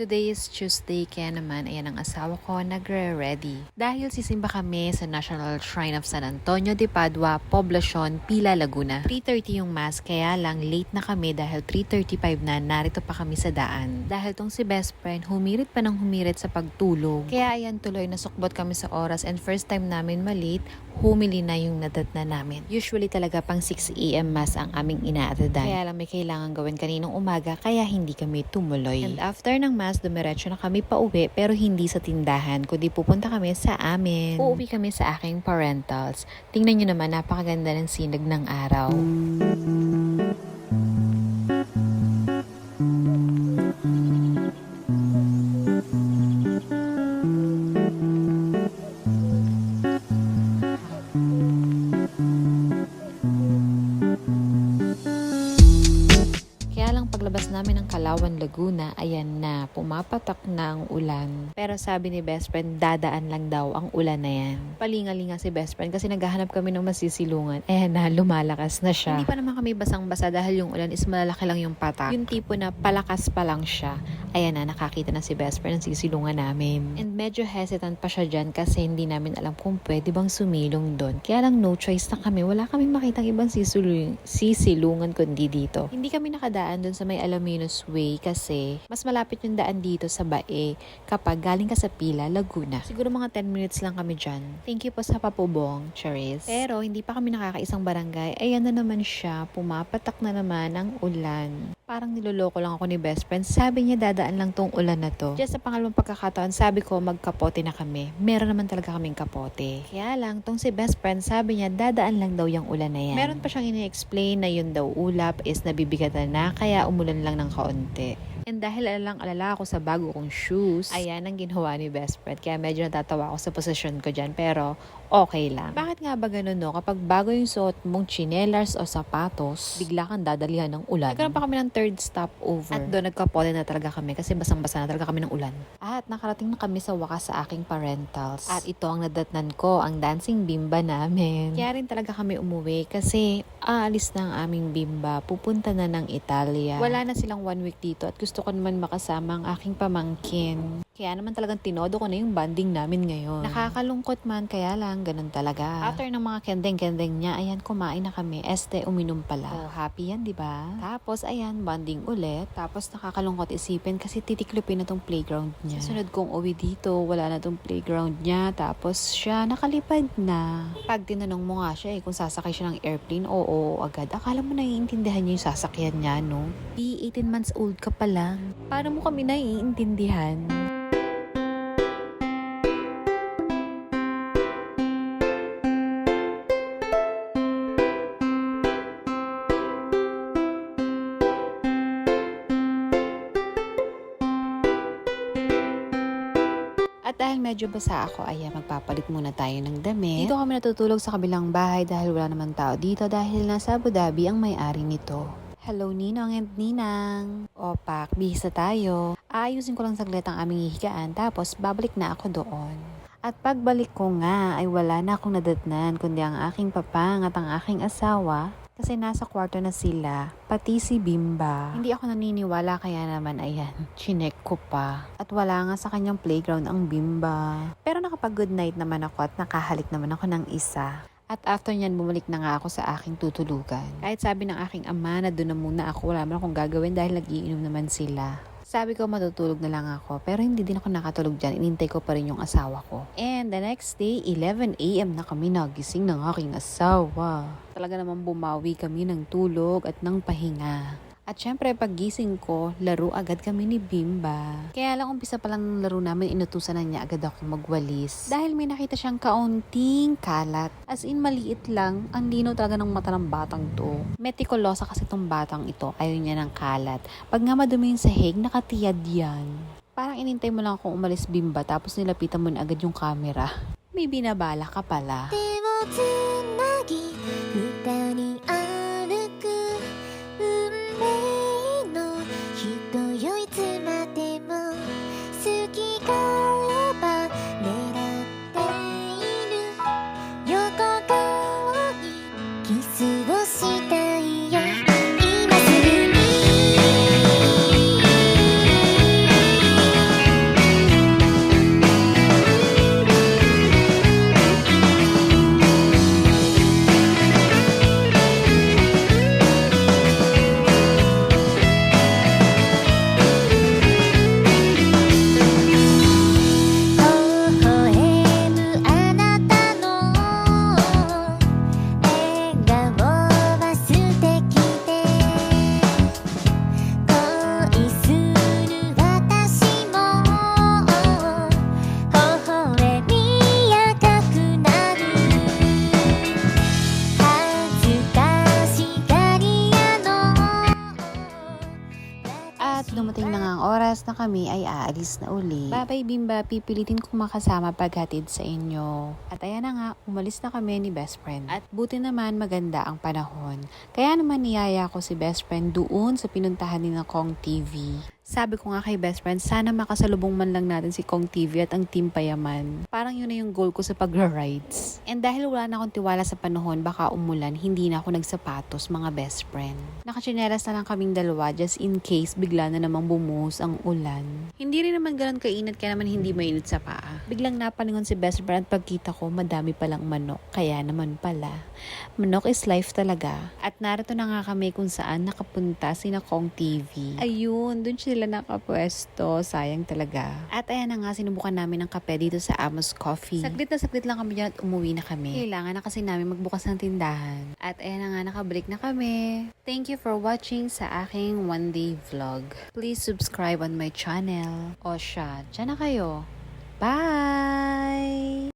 Today is Tuesday, kaya naman ayan ang asawa ko nagre-ready. Dahil sisimba kami sa National Shrine of San Antonio de Padua, Poblacion, Pila, Laguna. 3.30 yung mass, kaya lang late na kami dahil 3.35 na narito pa kami sa daan. Dahil tong si best friend, humirit pa ng humirit sa pagtulog. Kaya ayan tuloy, nasukbot kami sa oras and first time namin malate, humili na yung nadat na namin. Usually talaga pang 6am mass ang aming inaatadan. Kaya lang may kailangan gawin kaninong umaga, kaya hindi kami tumuloy. And after ng mass, dumiretso na kami pa uwi pero hindi sa tindahan, kundi pupunta kami sa amin. Uuwi kami sa aking parentals. Tingnan nyo naman, napakaganda ng sinag ng araw. Kaya namin ng Kalawan, Laguna, ayan na, pumapatak na ang ulan. Pero sabi ni best friend, dadaan lang daw ang ulan na yan. Palingalinga si best friend kasi naghahanap kami ng masisilungan. Ayan na, lumalakas na siya. Hindi pa naman kami basang-basa dahil yung ulan is malalaki lang yung patak. Yung tipo na palakas pa lang siya. Ayan na, nakakita na si best friend ng sisilungan namin. And medyo hesitant pa siya dyan kasi hindi namin alam kung pwede bang sumilong doon. Kaya lang no choice na kami. Wala kaming makitang ibang sisilungan, sisilungan kundi dito. Hindi kami nakadaan doon sa may Alaminos Way kasi mas malapit yung daan dito sa Bae kapag galing ka sa Pila, Laguna. Siguro mga 10 minutes lang kami dyan. Thank you po sa papubong, Charis. Pero hindi pa kami nakakaisang barangay. Ayan na naman siya. Pumapatak na naman ang ulan. Parang niloloko lang ako ni best friend. Sabi niya dadaan lang tong ulan na to. Just sa pangalawang pagkakataon, sabi ko magkapote na kami. Meron naman talaga kaming kapote. Kaya lang, tong si best friend, sabi niya dadaan lang daw yung ulan na yan. Meron pa siyang ini-explain na yun daw ulap is nabibigatan na kaya umulan lang ng kaunti. And dahil alang alala ako sa bago kong shoes, ayan ang ginawa ni best friend. Kaya medyo natatawa ako sa posisyon ko dyan. Pero okay lang. Bakit nga ba ganun no? Kapag bago yung suot mong chinelas o sapatos, bigla kang dadalihan ng ulan. Nagkaroon pa kami ng third stop over. At doon nagkapote na talaga kami kasi basang-basa na talaga kami ng ulan. At nakarating na kami sa wakas sa aking parentals. At ito ang nadatnan ko, ang dancing bimba namin. Kaya rin talaga kami umuwi kasi aalis na ang aming bimba. Pupunta na ng Italia. Wala na silang one week dito at gusto ko naman makasama ang aking pamangkin. Kaya naman talagang tinodo ko na yung banding namin ngayon. Nakakalungkot man, kaya lang, ganun talaga. After ng mga kendeng-kendeng niya, ayan, kumain na kami. Este, uminom pala. Oh, happy yan, di ba? Tapos, ayan, banding ulit. Tapos, nakakalungkot isipin kasi titiklopin na tong playground niya. Sunod kong uwi dito, wala na tong playground niya. Tapos, siya nakalipad na. Pag tinanong mo nga siya eh, kung sasakay siya ng airplane, oo, oo agad. Akala mo naiintindihan niya yung sasakyan niya, no? Di, 18 months old ka pa lang. Paano mo kami naiintindihan? At dahil medyo basa ako, ay magpapalit muna tayo ng damit. Dito kami natutulog sa kabilang bahay dahil wala naman tao dito dahil nasa Abu Dhabi ang may-ari nito. Hello Ninong and Ninang. Opak, bihisa tayo. Aayusin ko lang saglit ang aming higaan tapos babalik na ako doon. At pagbalik ko nga ay wala na akong nadatnan kundi ang aking papang at ang aking asawa kasi nasa kwarto na sila, pati si Bimba. Hindi ako naniniwala kaya naman ayan, chinek ko pa. At wala nga sa kanyang playground ang Bimba. Pero nakapag good night naman ako at nakahalik naman ako ng isa. At after nyan, bumalik na nga ako sa aking tutulugan. Kahit sabi ng aking ama na doon na muna ako, wala man akong gagawin dahil nagiinom naman sila. Sabi ko matutulog na lang ako pero hindi din ako nakatulog dyan. Inintay ko pa rin yung asawa ko. And the next day, 11am na kami nagising ng aking asawa. Talaga naman bumawi kami ng tulog at ng pahinga. At syempre, paggising ko, laro agad kami ni Bimba. Kaya lang umpisa pa lang ng laro namin, inutusan na niya agad ako magwalis. Dahil may nakita siyang kaunting kalat. As in, maliit lang. Ang linaw talaga ng mata ng batang to. Metikulosa kasi tong batang ito. Ayaw niya ng kalat. Pag nga madumi yung sahig, nakatiyad yan. Parang inintay mo lang akong umalis Bimba, tapos nilapitan mo na agad yung camera. May binabala ka pala. 手 kami ay aalis na uli. Babay Bimba, pipilitin kong makasama paghatid sa inyo. At ayan na nga, umalis na kami ni best friend. At buti naman maganda ang panahon. Kaya naman niyaya ko si best friend doon sa pinuntahan ni na Kong TV. Sabi ko nga kay best friend, sana makasalubong man lang natin si Kong TV at ang Team Payaman. Parang yun na yung goal ko sa pagra-rides. And dahil wala na akong tiwala sa panahon, baka umulan, hindi na ako nagsapatos mga best friend. Nakachinelas na lang kaming dalawa just in case bigla na namang bumuhos ang ulan. Hindi rin naman ganun kainit kaya naman hindi mainit sa paa. Biglang napalingon si best friend at pagkita ko madami palang manok. Kaya naman pala. Manok is life talaga. At narito na nga kami kung saan nakapunta si Kong TV. Ayun, dun sila nakapwesto. Sayang talaga. At ayan na nga, sinubukan namin ng kape dito sa Amos Coffee. Saglit na saglit lang kami dyan at umuwi na kami. Kailangan na kasi namin magbukas ng tindahan. At ayan na nga, nakabalik na kami. Thank you for watching sa aking one day vlog. Please subscribe on my channel. O siya, dyan na kayo. Bye!